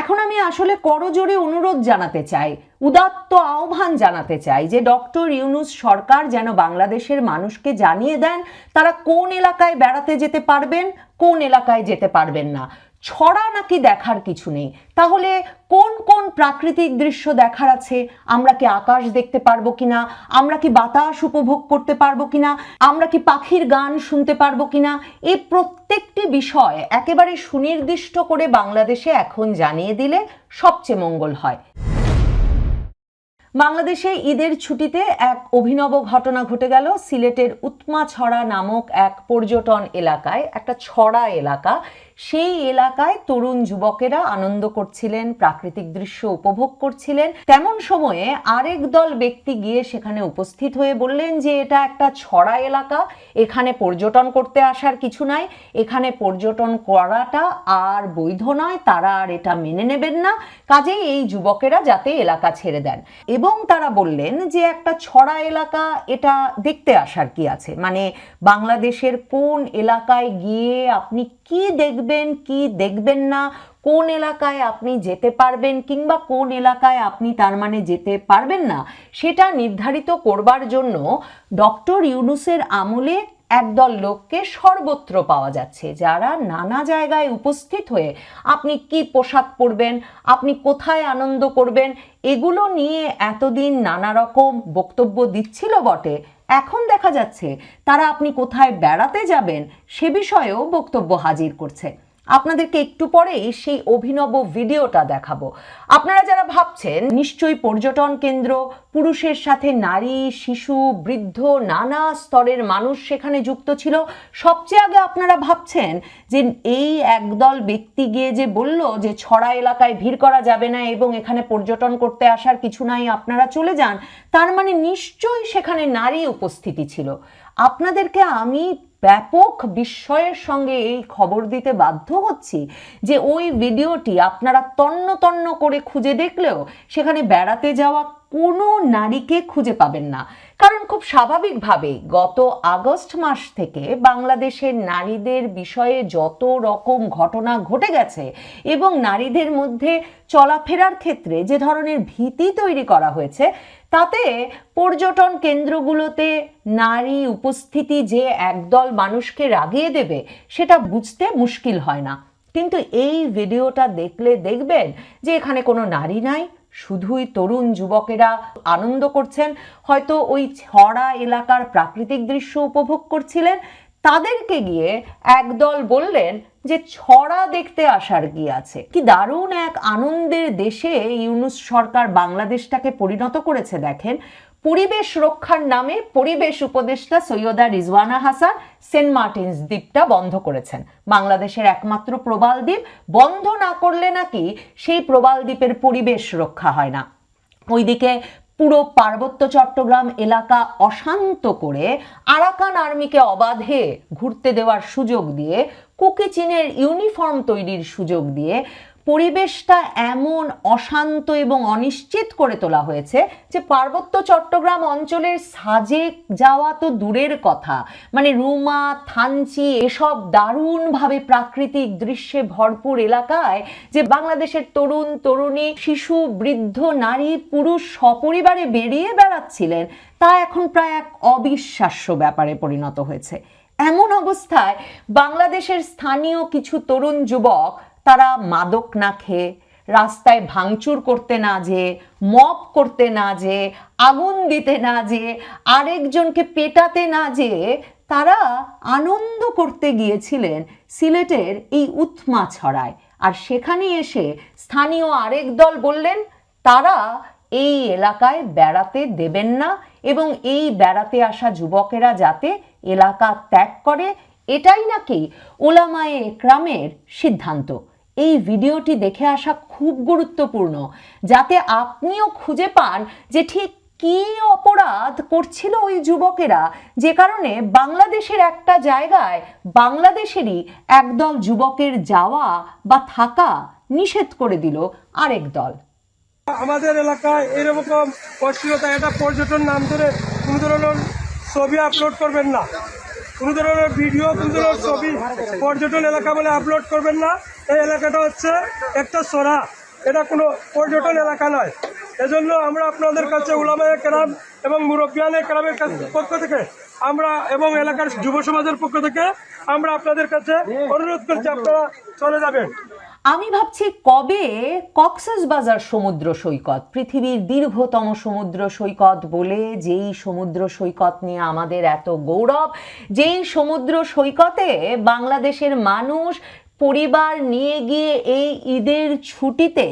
এখন আমি আসলে করজোরে অনুরোধ জানাতে চাই, উদাত্ত আহ্বান জানাতে চাই যে ডক্টর ইউনুস সরকার যেন বাংলাদেশের মানুষকে জানিয়ে দেন তারা কোন এলাকায় বেড়াতে যেতে পারবেন, কোন এলাকায় যেতে পারবেন না। ছড়া নাকি দেখার কিছু নেই। তাহলে কোন কোন প্রাকৃতিক দৃশ্য দেখার আছে? আমরা কি আকাশ দেখতে পারব কিনা? আমরা কি বাতাস উপভোগ করতে পারব কিনা? আমরা কি পাখির গান শুনতে পারব কিনা? এই প্রত্যেকটি বিষয় একেবারে সুনির্দিষ্ট করে বাংলাদেশে এখন জানিয়ে দিলে সবচেয়ে মঙ্গল হয়। বাংলাদেশে ঈদের ছুটিতে এক অভিনব ঘটনা ঘটে গেল সিলেটের উৎমা ছড়া নামক এক পর্যটন এলাকায়, একটা ছড়া এলাকা। সেই এলাকায় তরুণ যুবকেরা আনন্দ করছিলেন, প্রাকৃতিক দৃশ্য উপভোগ করছিলেন। তেমন সময়ে আরেক দল ব্যক্তি গিয়ে সেখানে উপস্থিত হয়ে বললেন যে, এটা একটা ছড়া এলাকা, এখানে পর্যটন করতে আসার কিছু নাই, এখানে পর্যটন করাটা আর বৈধ নয়, তারা আর এটা মেনে নেবেন না। কাজেই এই যুবকেরা যাতে এলাকা ছেড়ে দেন। এবং তারা বললেন যে, একটা ছড়া এলাকা, এটা দেখতে আসার কি আছে? মানে বাংলাদেশের কোন এলাকায় গিয়ে আপনি কি দেখবেন কি দেখবেন না, কোন এলাকায় আপনি যেতে পারবেন কিংবা কোন এলাকায় আপনি তার মানে যেতে পারবেন না, সেটা নির্ধারিত করবার জন্য ডক্টর ইউনুসের আমলে একদল লোককে সর্বত্র পাওয়া যাচ্ছে, যারা নানা জায়গায় উপস্থিত হয়ে আপনি কি পোশাক পরবেন, আপনি কোথায় আনন্দ করবেন, এগুলো নিয়ে এতদিন নানা রকম বক্তব্য দিচ্ছিল বটে। এখন দেখা যাচ্ছে তারা আপনি কোথায় বেড়াতে যাবেন সে বিষয়েও বক্তব্য হাজির করছে। আপনাদেরকে একটু পরেই সেই অভিনব ভিডিওটা দেখাবো। আপনারা যারা ভাবছেন, নিশ্চয়ই পর্যটন কেন্দ্র, পুরুষের সাথে নারী, শিশু, বৃদ্ধ, নানা স্তরের মানুষ সেখানে যুক্ত ছিল, সবচেয়ে আগে আপনারা ভাবছেন যে এই একদল ব্যক্তি গিয়ে যে বলল যে ছড়া এলাকায় ভিড় করা যাবে না এবং এখানে পর্যটন করতে আসার কিছু নাই, আপনারা চলে যান, তার মানে নিশ্চয়ই সেখানে নারী উপস্থিতি ছিল। আপনাদেরকে আমি ব্যাপক বিস্ময়ের সঙ্গে এই খবর দিতে বাধ্য হচ্ছি যে ওই ভিডিওটি আপনারা তন্ন তন্ন করে খুঁজে দেখলেও সেখানে বেড়াতে যাওয়া কোনো নারীকে খুঁজে পাবেন না। কারণ খুব স্বাভাবিকভাবেই গত আগস্ট মাস থেকে বাংলাদেশের নারীদের বিষয়ে যত রকম ঘটনা ঘটে গেছে এবং নারীদের মধ্যে চলাফেরার ক্ষেত্রে যে ধরনের ভীতি তৈরি করা হয়েছে, তাতে পর্যটন কেন্দ্রগুলোতে নারী উপস্থিতি যে একদল মানুষকে রাগিয়ে দেবে, সেটা বুঝতে মুশকিল হয় না। কিন্তু এই ভিডিওটা দেখলে দেখবেন যে এখানে কোনো নারী নাই শুধুই তরুণ যুবকেরা আনন্দ করছেন। হয়তো ওই ছড়া এলাকার প্রাকৃতিক দৃশ্য উপভোগ করছিলেন। তাদেরকে গিয়ে একদল বললেন যে, ছড়া দেখতে আসার কি আছে? কি দারুণ এক আনন্দের দেশে ইউনুস সরকার বাংলাদেশটাকে পরিণত করেছে, দেখেন। পরিবেশ রক্ষার নামে পরিবেশ উপদেষ্টা সৈয়দা রিজওয়ানা হাসান, সেন্ট মার্টিনস দ্বীপটা বন্ধ করেছেন। বাংলাদেশের একমাত্র প্রবাল দ্বীপ। বন্ধ না করলে নাকি সেই প্রবাল দ্বীপের পরিবেশ রক্ষা হয় না। ওইদিকে পুরো পার্বত্য চট্টগ্রাম এলাকা অশান্ত করে আরাকান আর্মিকে অবাধে ঘুরতে দেওয়ার সুযোগ দিয়ে, কুকি চীনের ইউনিফর্ম তৈরির সুযোগ দিয়ে পরিবেশটা এমন অশান্ত এবং অনিশ্চিত করে তোলা হয়েছে যে পার্বত্য চট্টগ্রাম অঞ্চলের সাজে যাওয়া তো দূরের কথা। মানে রুমা, থানচি এসব দারুণভাবে প্রাকৃতিক দৃশ্যে ভরপুর এলাকায় যে বাংলাদেশের তরুণ, তরুণী, শিশু, বৃদ্ধ, নারী, পুরুষ সপরিবারে বেরিয়ে বেড়াচ্ছিলেন, তা এখন প্রায় এক অবিশ্বাস্য ব্যাপারে পরিণত হয়েছে। এমন অবস্থায় বাংলাদেশের স্থানীয় কিছু তরুণ যুবক তারা মাদক না খেয়ে রাস্তায় ভাঙচুর করতে না যেয়ে, মপ করতে না যেয়ে, আগুন দিতে না যেয়ে, আরেকজনকে পেটাতে না যেয়ে তারা আনন্দ করতে গিয়েছিলেন সিলেটের এই উৎমা ছড়ায়। আর সেখানে এসে স্থানীয় আরেক দল বললেন, তারা এই এলাকায় বেড়াতে দেবেন না এবং এই বেড়াতে আসা যুবকেরা যাতে এলাকা ত্যাগ করে। এটাই নাকি ওলামায়ে একরামের সিদ্ধান্ত। এই ভিডিওটি দেখে আসা খুব গুরুত্বপূর্ণ, যাতে আপনিও খুঁজে পান যে ঠিক কি অপরাধ করছিল ওই যুবকেরা। যে কারণে বাংলাদেশের একটা জায়গায় বাংলাদেশেরই একদল যুবকের যাওয়া বা থাকা নিষেধ করে দিল আরেক দল। আমাদের এলাকায় এরকম অশ্লীলতা, এটা পর্যটন নাম ধরে কোনো ধরনের ছবি আপলোড করবেন না। কোনো ধরনের ভিডিও কোনো ধরনের ছবি পর্যটন এলাকা বলে আপলোড করবেন না। এই এলাকাটা হচ্ছে একটা সরা এটা কোনো পর্যটন এলাকা নয়। এজন্য আমরা আপনাদের কাছে উলামায়ে কেরাম এবং মুরব্বিয়ানে কেরামের পক্ষ থেকে আমরা এবং এলাকার যুব সমাজের পক্ষ থেকে আমরা আপনাদের কাছে অনুরোধ করছি, আপনারা চলে যাবেন। আমি ভাবছি কবে কক্সেস বাজার সমুদ্র সৈকত, পৃথিবীর দীর্ঘতম সমুদ্র সৈকত বলে যেই সমুদ্র সৈকত নিয়ে আমাদের এত গৌরব, যেই সমুদ্র সৈকতে বাংলাদেশের মানুষ পরিবার নিয়ে গিয়ে এই ঈদের ছুটিতে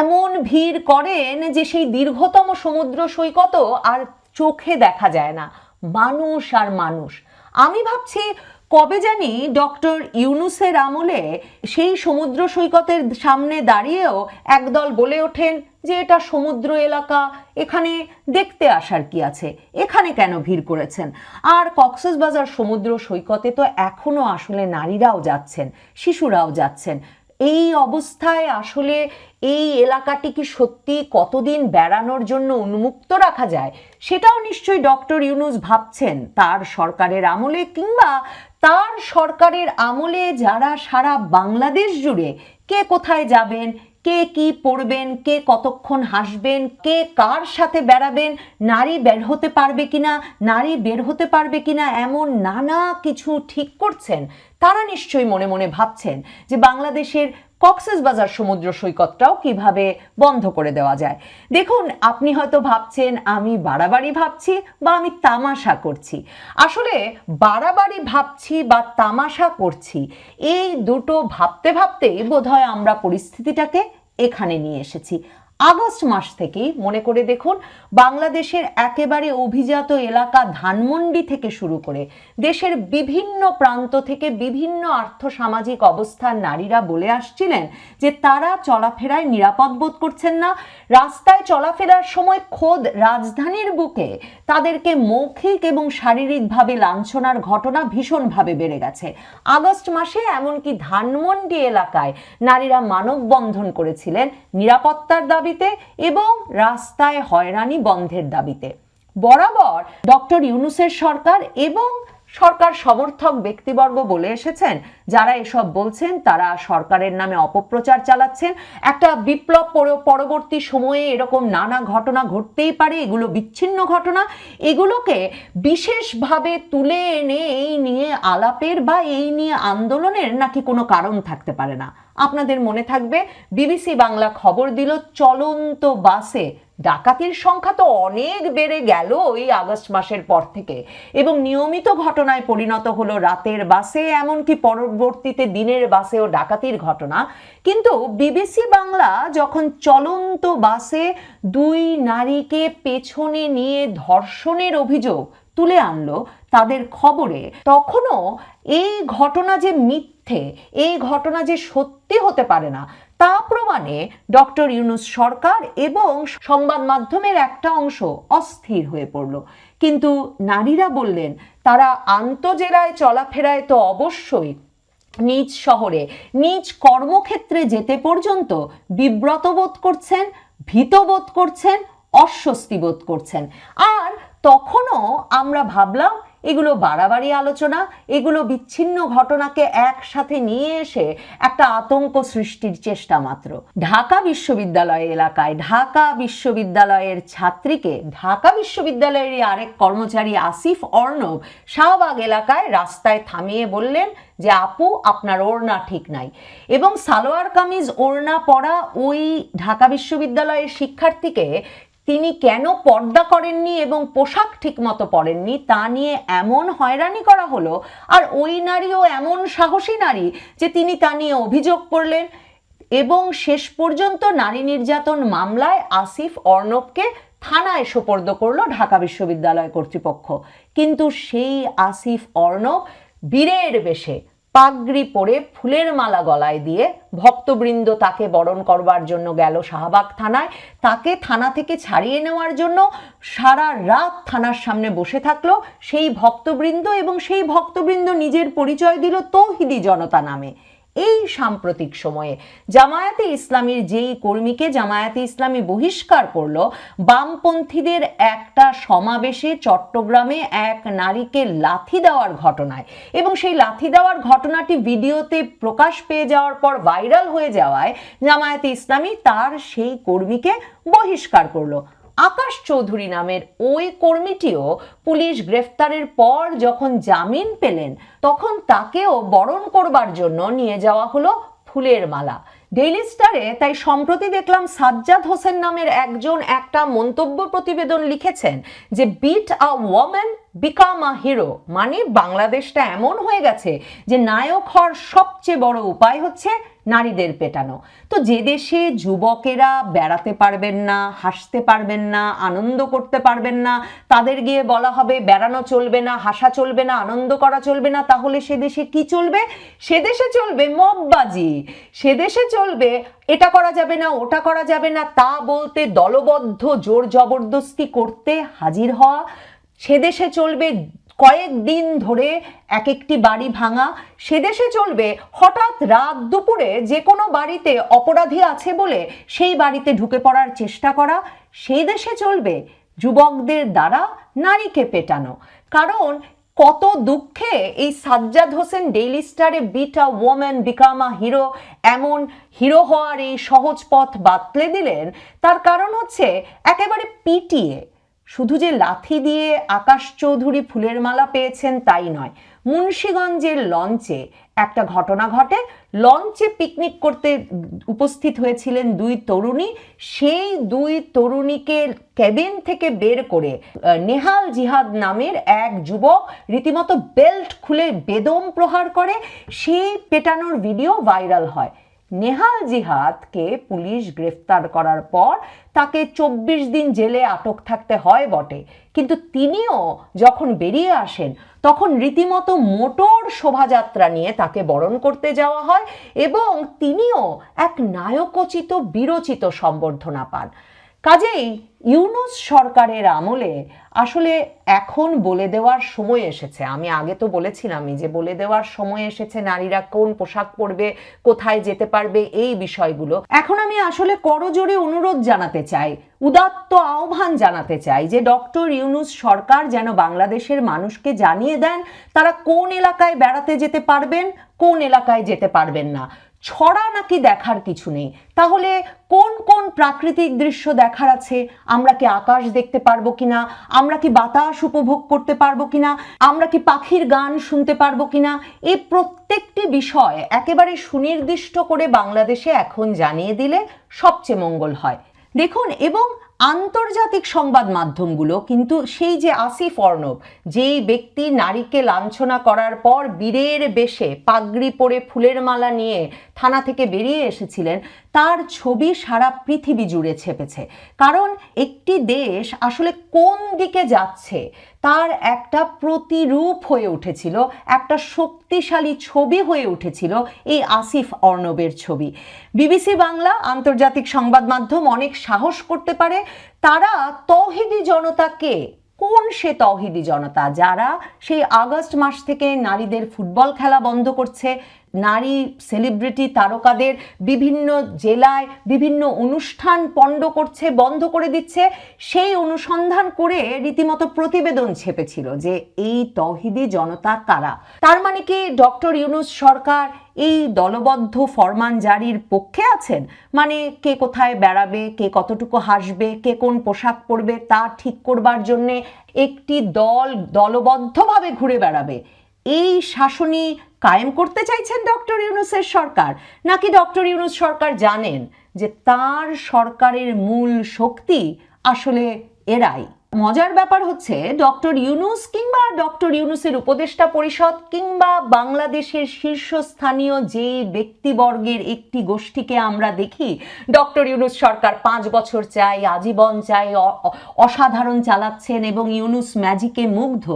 এমন ভিড় করেন যে সেই দীর্ঘতম সমুদ্র সৈকতও আর চোখে দেখা যায় না। মানুষ আর মানুষ। আমি ভাবছি কবে জানি ডক্টর ইউনুসের আমলে সেই সমুদ্র সৈকতের সামনে দাঁড়িয়েও একদল বলে ওঠেন যে এটা সমুদ্র এলাকা, এখানে দেখতে আসার কি আছে, এখানে কেন ভিড় করেছেন? আর কক্সবাজার সমুদ্র সৈকতে তো এখনও আসলে নারীরাও যাচ্ছেন, শিশুরাও যাচ্ছেন। এই অবস্থায় আসলে এই এলাকাটি কি সত্যি কতদিন বেড়ানোর জন্য উন্মুক্ত রাখা যায়, সেটাও নিশ্চয়ই ডক্টর ইউনুস ভাবছেন। তার সরকারের আমলে কিংবা তার সরকারের আমলে যারা সারা বাংলাদেশ জুড়ে কে কোথায় যাবেন, কে কি পড়বেন, কে কতক্ষণ হাসবেন, কে কার সাথে বেড়াবেন, নারী বের হতে পারবে কিনা, নারী বের হতে পারবে কিনা এমন নানা কিছু ঠিক করছেন, তারা নিশ্চয়ই মনে মনে ভাবছেন যে বাংলাদেশের কক্সবাজার সমুদ্র সৈকতটাও কীভাবে বন্ধ করে দেওয়া যায়? দেখুন, আপনি হয়তো ভাবছেন, আমি বাড়াবাড়ি ভাবছি বা আমি তামাশা করছি। আসলে বাড়াবাড়ি ভাবছি বা তামাশা করছি, এই দুটো ভাবতে ভাবতেই বোধহয় আমরা পরিস্থিতিটাকে এখানে নিয়ে এসেছি। আগস্ট মাস থেকেই মনে করে দেখুন, বাংলাদেশের একেবারে অভিজাত এলাকা ধানমন্ডি থেকে শুরু করে দেশের বিভিন্ন প্রান্ত থেকে বিভিন্ন আর্থসামাজিক অবস্থার নারীরা বলে আসছিলেন যে তারা চলাফেরায় নিরাপদ বোধ করছেন না। রাস্তায় চলাফেরার সময় খোদ রাজধানীর বুকে তাদেরকে মৌখিক এবং শারীরিকভাবে লাঞ্ছনার ঘটনা ভীষণভাবে বেড়ে গেছে। আগস্ট মাসে এমনকি ধানমন্ডি এলাকায় নারীরা মানববন্ধন করেছিলেন। নিরাপত্তার দাবিতে এবং রাস্তায় হয়রানি বন্ধের দাবিতে। বরাবর ডক্টর ইউনুসের সরকার এবং সরকার সমর্থক ব্যক্তিবর্গ বলে এসেছেন যারা এসব বলছেন, তারা সরকারের নামে অপপ্রচার চালাচ্ছেন। একটা বিপ্লব পর- পরবর্তী সময়ে এরকম নানা ঘটনা ঘটতেই পারে, এগুলো বিচ্ছিন্ন ঘটনা। এগুলোকে বিশেষভাবে তুলে এনে, এই নিয়ে আলাপের বা এই নিয়ে আন্দোলনের নাকি কোনো কারণ থাকতে পারে না। আপনাদের মনে থাকবে, বিবিসি বাংলা খবর দিল, চলন্ত বাসে ডাকাতির সংখ্যা তো অনেক বেড়ে গেল এই আগস্ট মাসের পর থেকে। এবং নিয়মিত ঘটনায় পরিণত হলো রাতের বাসে, এমনকি পরবর্তীতে দিনের বাসেও ডাকাতির ঘটনা। কিন্তু বিবিসি বাংলা যখন চলন্ত বাসে দুই নারীকে পেছনে নিয়ে ধর্ষণের অভিযোগ তুলে আনলো তাদের খবরে, তখনও এই ঘটনা যে মিথ্যে, এই ঘটনা যে সত্যি হতে পারে না, তা প্রমাণে ডক্টর ইউনুস সরকার এবং সংবাদ মাধ্যমের একটা অংশ অস্থির হয়ে পড়ল। কিন্তু নারীরা বললেন, তারা আন্তজেলায় চলাফেরায় তো অবশ্যই নিজ শহরে, নিজ কর্মক্ষেত্রে যেতে পর্যন্ত বিব্রত বোধ করছেন, ভীত বোধ করছেন, অস্বস্তি বোধ করছেন। আর তখনও আমরা ভাবলাম এগুলো বাড়াবাড়ি আলোচনা, এগুলো বিচ্ছিন্ন ঘটনাকে একসাথে নিয়ে এসে একটা আতঙ্ক সৃষ্টির চেষ্টা মাত্র। ঢাকা বিশ্ববিদ্যালয় এলাকায় ঢাকা বিশ্ববিদ্যালয়ের ছাত্রীকে ঢাকা বিশ্ববিদ্যালয়ের আরেক কর্মচারী আসিফ অর্ণব শাহবাগ এলাকায় রাস্তায় থামিয়ে বললেন যে, আপু, আপনার ওড়না ঠিক নাই। এবং সালোয়ার কামিজ, ওড়না পরা ওই ঢাকা বিশ্ববিদ্যালয়ের শিক্ষার্থীকে তিনি কেন পর্দা করেননি এবং পোশাক ঠিকমতো পরেননি তা নিয়ে এমন হয়রানি করা হলো, আর ওই নারীও এমন সাহসী নারী যে তিনি তা নিয়ে অভিযোগ করলেন। এবং শেষ পর্যন্ত নারী নির্যাতন মামলায় আসিফ অর্ণবকে থানায় সোপর্দ করল ঢাকা বিশ্ববিদ্যালয় কর্তৃপক্ষ। কিন্তু সেই আসিফ অর্ণব বীরের বেশে পাগড়ি পরে ফুলের মালা গলায় দিয়ে ভক্তবৃন্দ তাকে বরণ করবার জন্য গেল শাহবাগ থানায়। তাকে থানা থেকে ছাড়িয়ে নেওয়ার জন্য সারা রাত থানার সামনে বসে থাকল সেই ভক্তবৃন্দ এবং সেই ভক্তবৃন্দ নিজের পরিচয় দিল তৌহিদি জনতা নামে। এই সাম্প্রতিক সময়ে জামায়াতে ইসলামীর যেই কর্মীকে জামায়াতে ইসলামী বহিষ্কার করল, বামপন্থীদের একটা সমাবেশে চট্টগ্রামে এক নারীকে লাথি দেওয়ার ঘটনায় এবং সেই লাথি দেওয়ার ঘটনাটি ভিডিওতে প্রকাশ পেয়ে যাওয়ার পর ভাইরাল হয়ে যাওয়ায় জামায়াতে ইসলামী তার সেই কর্মীকে বহিষ্কার করল। আকাশ চৌধুরী নামের ওই কর্মীটিও পুলিশ গ্রেফতারের পর যখন জামিন পেলেন, তখন তাকেও বরণ করবার জন্য নিয়ে যাওয়া হলো ফুলের মালা। ডেইলি স্টারে তাই সম্প্রতি দেখলাম সাজ্জাদ হোসেন নামের একজন একটা মন্তব্য প্রতিবেদন লিখেছেন যে beat a woman become a hero মানে বাংলাদেশটা এমন হয়ে গেছে যে, নায়ক হওয়ার সবচেয়ে বড় উপায় হচ্ছে নারীদের পেটানো। তো যে দেশে যুবকেরা বেড়াতে পারবেন না, হাসতে পারবেন না, আনন্দ করতে পারবেন না, তাদের গিয়ে বলা হবে, বেড়ানো চলবে না, হাসা চলবে না, আনন্দ করা চলবে না, তাহলে সে দেশে কি চলবে? সে দেশে চলবে মববাজি সে দেশে চলবে, এটা করা যাবে না, ওটা করা যাবে না, তা বলতে দলবদ্ধ, জোর জবরদস্তি করতে হাজির হওয়া। সে দেশে চলবে কয়েকদিন ধরে এক একটি বাড়ি ভাঙা। সে দেশে চলবে। হঠাৎ রাত দুপুরে যে কোনো বাড়িতে অপরাধী আছে বলে সেই বাড়িতে ঢুকে পড়ার চেষ্টা করা। সেই দেশে চলবে। যুবকদের দ্বারা নারীকে পেটানো। কারণ কত দুঃখে এই সাজ্জাদ হোসেন ডেইলি স্টারে beat a woman become a hero এমন হিরো হওয়ার এই সহজ পথ বাতলে দিলেন। তার কারণ হচ্ছে একেবারে পিটিয়ে শুধু যে লাথি দিয়ে আকাশ চৌধুরী ফুলের মালা পেয়েছেন তাই নয়, মুন্সীগঞ্জের লঞ্চে একটা ঘটনা ঘটে। লঞ্চে পিকনিক করতে উপস্থিত হয়েছিলেন দুই তরুণী। সেই দুই তরুণীকে কেবিন থেকে বের করে নেহাল জিহাদ নামের এক যুবক রীতিমতো বেল্ট খুলে বেদম প্রহার করে। সেই পেটানোর ভিডিও ভাইরাল হয়। নেহাল জিহাদকে পুলিশ গ্রেফতার করার পর তাকে চব্বিশ দিন জেলে আটক থাকতে হয় বটে। কিন্তু তিনিও যখন বেরিয়ে আসেন, তখন রীতিমতো মোটর শোভাযাত্রা নিয়ে তাকে বরণ করতে যাওয়া হয় এবং তিনিও এক নায়কোচিত, বিরচিত সম্বর্ধনা পান। কাজেই ইউনুস সরকারের আমলে আসলে এখন বলে দেওয়ার সময় এসেছে। আমি আগে তো বলেছিলামই যে বলে দেওয়ার সময় এসেছে, নারীরা কোন পোশাক পরবে, কোথায় যেতে পারবে, এই বিষয়গুলো। এখন আমি আসলে করজোরে অনুরোধ জানাতে চাই, উদাত্ত আহ্বান জানাতে চাই যে ডক্টর ইউনুস সরকার যেন বাংলাদেশের মানুষকে জানিয়ে দেন তারা কোন এলাকায় বেড়াতে যেতে পারবেন, কোন এলাকায় যেতে পারবেন না। ছড়া নাকি দেখার কিছু নেই। তাহলে কোন কোন প্রাকৃতিক দৃশ্য দেখার আছে? আমরা কি আকাশ দেখতে পারব কিনা? আমরা কি বাতাস উপভোগ করতে পারব কিনা? আমরা কি পাখির গান শুনতে পারব কিনা? এই প্রত্যেকটি বিষয় একেবারে সুনির্দিষ্ট করে বাংলাদেশে এখন জানিয়ে দিলে সবচেয়ে মঙ্গল হয়। দেখুন, এবং আন্তর্জাতিক সংবাদ মাধ্যমগুলো কিন্তু সেই যে আসিফ অর্ণব, যেই ব্যক্তি নারীকে লাঞ্ছনা করার পর বীরের বেশে পাগড়ি পরে ফুলের মালা নিয়ে থানা থেকে বেরিয়ে এসেছিলেন তার ছবি সারা পৃথিবী জুড়ে ছেপেছে। কারণ একটি দেশ আসলে কোন দিকে যাচ্ছে, তার একটা প্রতিরূপ হয়ে উঠেছিল, একটা শক্তিশালী ছবি হয়ে উঠেছিল এই আসিফ অর্ণবের ছবি। বিবিসি বাংলা আন্তর্জাতিক সংবাদ মাধ্যম অনেক সাহস করতে পারে, তারা তৌহিদি জনতাকে কোন সে তৌহিদি জনতা? যারা সেই আগস্ট মাস থেকে নারীদের ফুটবল খেলা বন্ধ করছে নারী সেলিব্রিটি তারকাদের বিভিন্ন জেলায় বিভিন্ন অনুষ্ঠান পণ্ড করছে, বন্ধ করে দিচ্ছে। সেই অনুসন্ধান করে রীতিমতো প্রতিবেদন ছেপেছিল যে এই তহিদি জনতা কারা? তার মানে কি ডক্টর ইউনুস সরকার এই দলবদ্ধ ফরমান জারির পক্ষে আছেন? মানে কে কোথায় বেড়াবে, কে কতটুকু হাসবে, কে কোন পোশাক পরবে, তা ঠিক করবার জন্যে একটি দল দলবদ্ধভাবে ঘুরে বেড়াবে। এই শাসনই কায়েম করতে চাইছেন ডক্টর ইউনুসের সরকার? নাকি ডক্টর ইউনুস সরকার জানেন যে তার সরকারের মূল শক্তি আসলে এরাই? মজার ব্যাপার হচ্ছে, ডক্টর ইউনুস কিংবা ডক্টর ইউনুসের উপদেষ্টা পরিষদ কিংবা বাংলাদেশের শীর্ষস্থানীয় যে ব্যক্তিবর্গের একটি গোষ্ঠীকে আমরা দেখি, ডক্টর ইউনুস সরকার পাঁচ বছর চাই, আজীবন চাই অসাধারণ চালাচ্ছেন এবং ইউনুস ম্যাজিকে মুগ্ধ।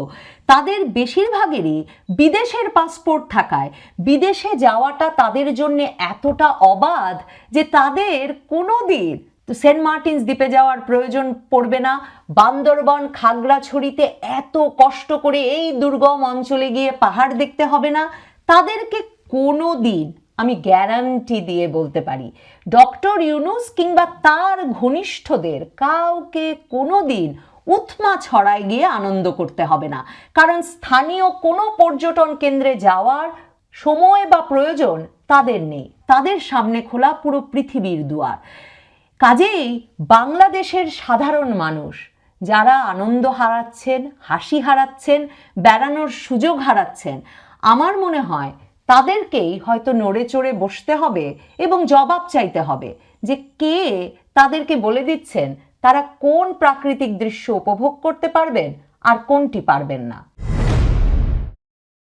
তাদের বেশিরভাগেরই বিদেশের পাসপোর্ট থাকায়, বিদেশে যাওয়াটা তাদের জন্য এতটা অবাধ যে তাদের কোনো দিন তো সেন্ট মার্টিনস দ্বীপে যাওয়ার প্রয়োজন পড়বে না। বান্দরবন, খাগড়াছড়িতে এত কষ্ট করে এই দুর্গম অঞ্চলে গিয়ে পাহাড় দেখতে হবে না। তাদেরকে কোনো দিন আমি গ্যারান্টি দিয়ে বলতে পারি, ডক্টর ইউনুস কিংবা তার ঘনিষ্ঠদের কাউকে কোনোদিন উৎমা ছড়ায় গিয়ে আনন্দ করতে হবে না। কারণ স্থানীয় কোনো পর্যটন কেন্দ্রে যাওয়ার সময় বা প্রয়োজন তাদের নেই। তাদের সামনে খোলা পুরো পৃথিবীর দুয়ার। কাজেই বাংলাদেশের সাধারণ মানুষ যারা আনন্দ হারাচ্ছেন, হাসি হারাচ্ছেন, বেড়ানোর সুযোগ হারাচ্ছেন, আমার মনে হয় তাদেরকেই হয়তো নড়ে চড়ে বসতে হবে এবং জবাব চাইতে হবে যে কে তাদেরকে বলে দিচ্ছেন, তারা কোন প্রাকৃতিক দৃশ্য উপভোগ করতে পারবেন আর কোনটি পারবেন না।